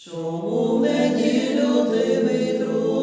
Чому мені люди мій друг?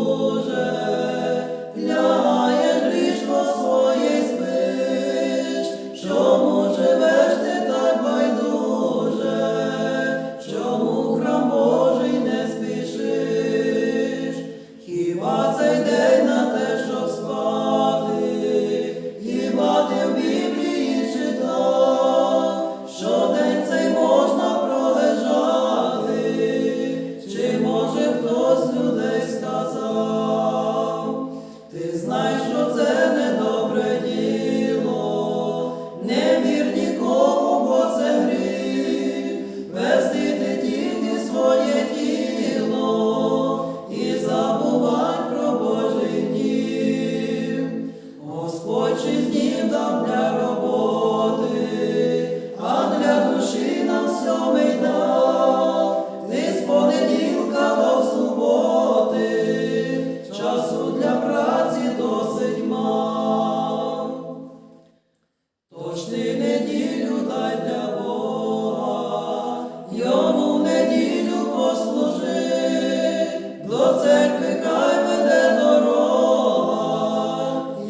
Кожний неділю дай для Бога, йому в неділю послужи, до церкви хай веде дорога,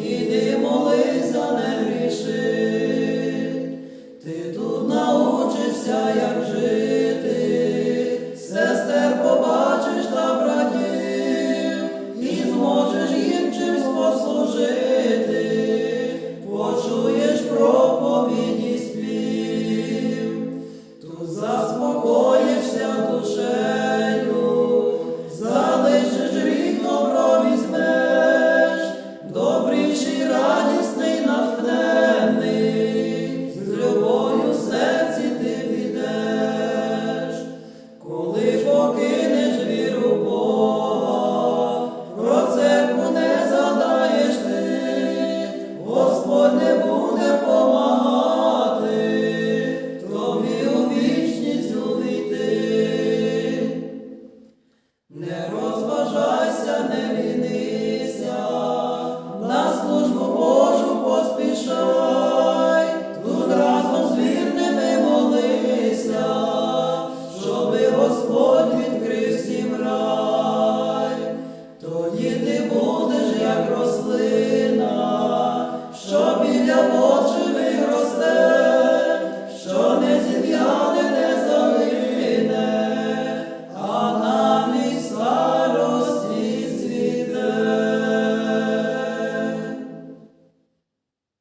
іди молися, не гріши, ти тут научишся, як.